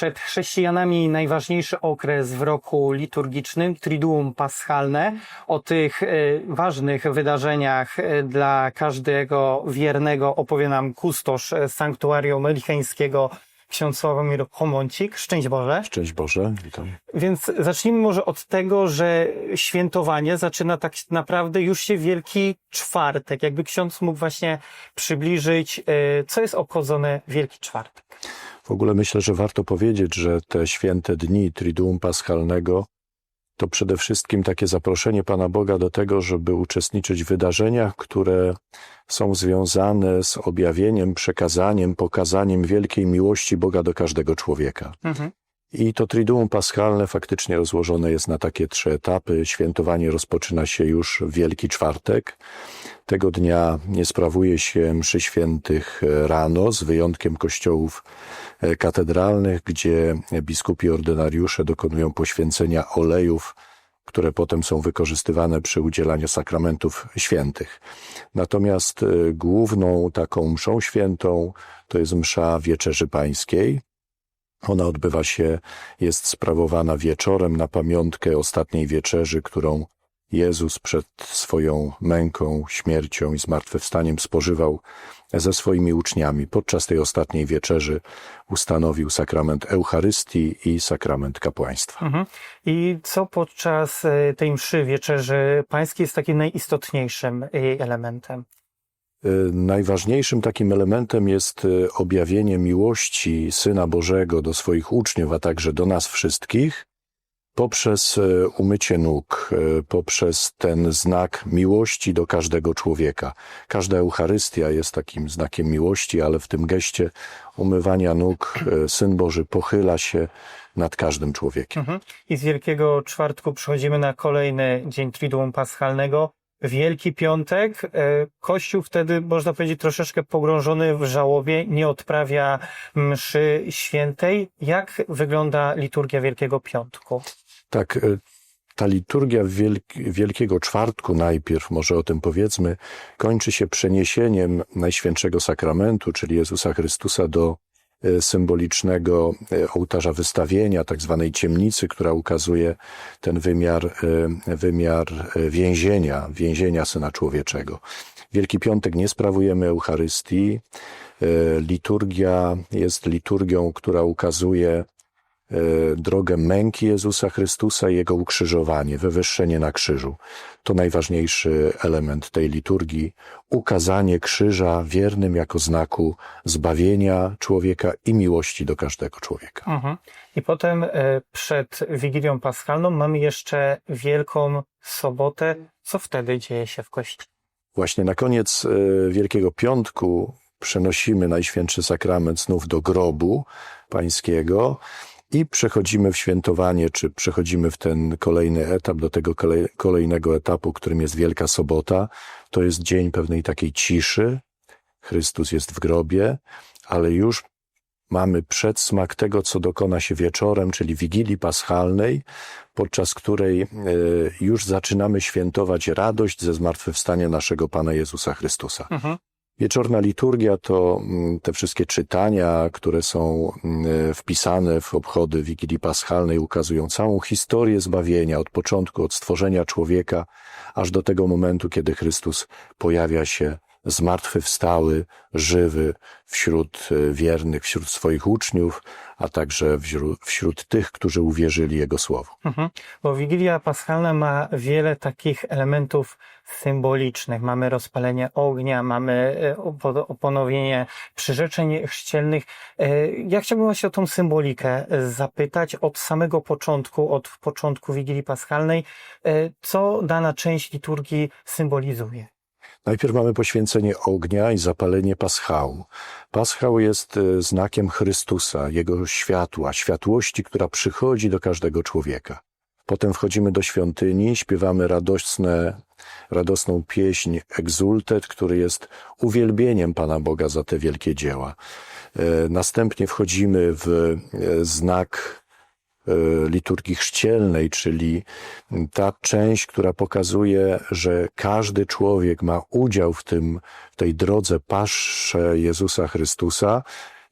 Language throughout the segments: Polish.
przed chrześcijanami najważniejszy okres w roku liturgicznym, Triduum Paschalne. O tych e, ważnych wydarzeniach e, dla każdego wiernego opowie nam kustosz e, Sanktuarium Licheńskiego, ksiądz Sławomir Homoncik. Szczęść Boże. Szczęść Boże, witam. Więc zacznijmy może od tego, że świętowanie zaczyna tak naprawdę już się Wielki Czwartek. Jakby ksiądz mógł właśnie przybliżyć, co jest obchodzone Wielki Czwartek. W ogóle myślę, że warto powiedzieć, że te święte dni Triduum Paschalnego to przede wszystkim takie zaproszenie Pana Boga do tego, żeby uczestniczyć w wydarzeniach, które są związane z objawieniem, przekazaniem, pokazaniem wielkiej miłości Boga do każdego człowieka. Mhm. I to Triduum Paschalne faktycznie rozłożone jest na takie trzy etapy. Świętowanie rozpoczyna się już w Wielki Czwartek. Tego dnia nie sprawuje się mszy świętych rano, z wyjątkiem kościołów e, katedralnych, gdzie biskupi ordynariusze dokonują poświęcenia olejów, które potem są wykorzystywane przy udzielaniu sakramentów świętych. Natomiast e, główną taką mszą świętą to jest msza Wieczerzy Pańskiej, ona odbywa się, jest sprawowana wieczorem na pamiątkę ostatniej wieczerzy, którą Jezus przed swoją męką, śmiercią i zmartwychwstaniem spożywał ze swoimi uczniami. Podczas tej ostatniej wieczerzy ustanowił sakrament Eucharystii i sakrament kapłaństwa. Mhm. I co podczas e, tej mszy wieczerzy pańskiej jest takim najistotniejszym jej elementem? Y, Najważniejszym takim elementem jest y, objawienie miłości Syna Bożego do swoich uczniów, a także do nas wszystkich, poprzez y, umycie nóg, poprzez ten znak miłości do każdego człowieka. Każda Eucharystia jest takim znakiem miłości, ale w tym geście umywania nóg Syn Boży pochyla się nad każdym człowiekiem. Mhm. I z Wielkiego Czwartku przechodzimy na kolejny dzień Triduum Paschalnego. Wielki Piątek. E, Kościół wtedy, można powiedzieć, troszeczkę pogrążony w żałobie, nie odprawia mszy świętej. Jak wygląda liturgia Wielkiego Piątku? Tak, y, ta liturgia Wielk- Wielkiego Czwartku, najpierw może o tym powiedzmy, kończy się przeniesieniem Najświętszego Sakramentu, czyli Jezusa Chrystusa, do symbolicznego y, ołtarza wystawienia, tak zwanej ciemnicy, która ukazuje ten wymiar, y, wymiar więzienia, więzienia Syna Człowieczego. Wielki Piątek nie sprawujemy Eucharystii. Liturgia jest liturgią, która ukazuje e, drogę męki Jezusa Chrystusa i Jego ukrzyżowanie, wywyższenie na krzyżu. To najważniejszy element tej liturgii. Ukazanie krzyża wiernym jako znaku zbawienia człowieka i miłości do każdego człowieka. Mhm. I potem e, przed Wigilią Paschalną mamy jeszcze Wielką Sobotę. Co wtedy dzieje się w Kościele? Właśnie na koniec e, Wielkiego Piątku przenosimy Najświętszy Sakrament znów do grobu pańskiego i przechodzimy w świętowanie, czy przechodzimy w ten kolejny etap, do tego kolej, kolejnego etapu, którym jest Wielka Sobota. To jest dzień pewnej takiej ciszy. Chrystus jest w grobie, ale już mamy przedsmak tego, co dokona się wieczorem, czyli Wigilii Paschalnej, podczas której e, już zaczynamy świętować radość ze zmartwychwstania naszego Pana Jezusa Chrystusa. Mhm. Wieczorna liturgia to mm, te wszystkie czytania, które są mm, wpisane w obchody Wigilii Paschalnej, ukazują całą historię zbawienia od początku, od stworzenia człowieka, aż do tego momentu, kiedy Chrystus pojawia się zmartwychwstały, żywy wśród e, wiernych, wśród swoich uczniów, a także wśród, wśród tych, którzy uwierzyli Jego słowu. Mhm. Bo Wigilia Paschalna ma wiele takich elementów symbolicznych. Mamy rozpalenie ognia, mamy e, opo- oponowienie przyrzeczeń chrzcielnych. E, Ja chciałbym właśnie o tą symbolikę zapytać od samego początku, od początku Wigilii Paschalnej, co dana część liturgii symbolizuje. Najpierw mamy poświęcenie ognia i zapalenie paschału. Paschał jest e, znakiem Chrystusa, Jego światła, światłości, która przychodzi do każdego człowieka. Potem wchodzimy do świątyni, śpiewamy radosne, radosną pieśń Exultet, który jest uwielbieniem Pana Boga za te wielkie dzieła. E, Następnie wchodzimy w e, znak liturgii chrzcielnej, czyli ta część, która pokazuje, że każdy człowiek ma udział w tym, w tej drodze pasze Jezusa Chrystusa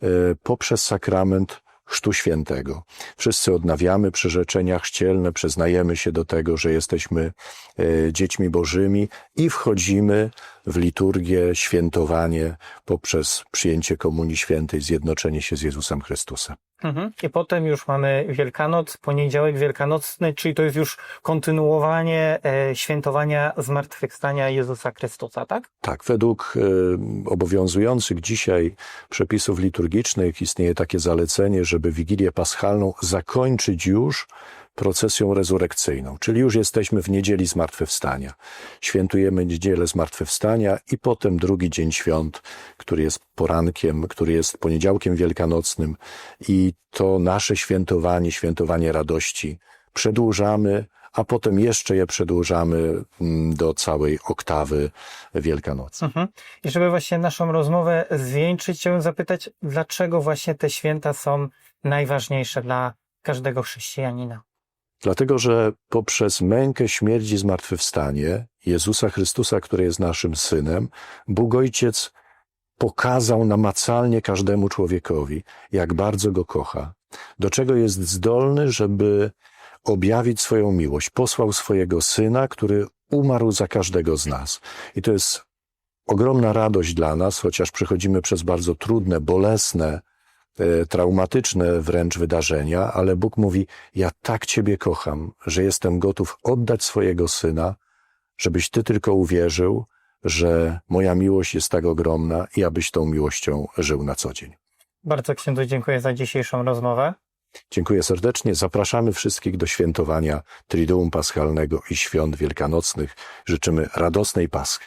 e, poprzez sakrament Chrztu Świętego. Wszyscy odnawiamy przyrzeczenia chrzcielne, przyznajemy się do tego, że jesteśmy e, dziećmi Bożymi i wchodzimy w liturgię, świętowanie poprzez przyjęcie Komunii Świętej, zjednoczenie się z Jezusem Chrystusem. Mhm. I potem już mamy Wielkanoc, poniedziałek wielkanocny, czyli to jest już kontynuowanie e, świętowania zmartwychwstania Jezusa Chrystusa, tak? Tak, według e, obowiązujących dzisiaj przepisów liturgicznych istnieje takie zalecenie, żeby Wigilię Paschalną zakończyć już procesją rezurekcyjną, czyli już jesteśmy w niedzieli Zmartwychwstania. Świętujemy niedzielę Zmartwychwstania i potem drugi dzień świąt, który jest porankiem, który jest poniedziałkiem wielkanocnym i to nasze świętowanie, świętowanie radości przedłużamy, a potem jeszcze je przedłużamy mm, do całej oktawy Wielkanocy. Mhm. I żeby właśnie naszą rozmowę zwieńczyć, chciałbym zapytać, dlaczego właśnie te święta są najważniejsze dla każdego chrześcijanina? Dlatego, że poprzez mękę, śmierć i zmartwychwstanie Jezusa Chrystusa, który jest naszym Synem, Bóg Ojciec pokazał namacalnie każdemu człowiekowi, jak bardzo go kocha, do czego jest zdolny, żeby objawić swoją miłość. Posłał swojego Syna, który umarł za każdego z nas. I to jest ogromna radość dla nas, chociaż przechodzimy przez bardzo trudne, bolesne, traumatyczne wręcz wydarzenia, ale Bóg mówi: Ja tak Ciebie kocham, że jestem gotów oddać swojego syna, żebyś Ty tylko uwierzył, że moja miłość jest tak ogromna i abyś tą miłością żył na co dzień. Bardzo księdzu dziękuję za dzisiejszą rozmowę. Dziękuję serdecznie. Zapraszamy wszystkich do świętowania Triduum Paschalnego i świąt wielkanocnych. Życzymy radosnej Paschy.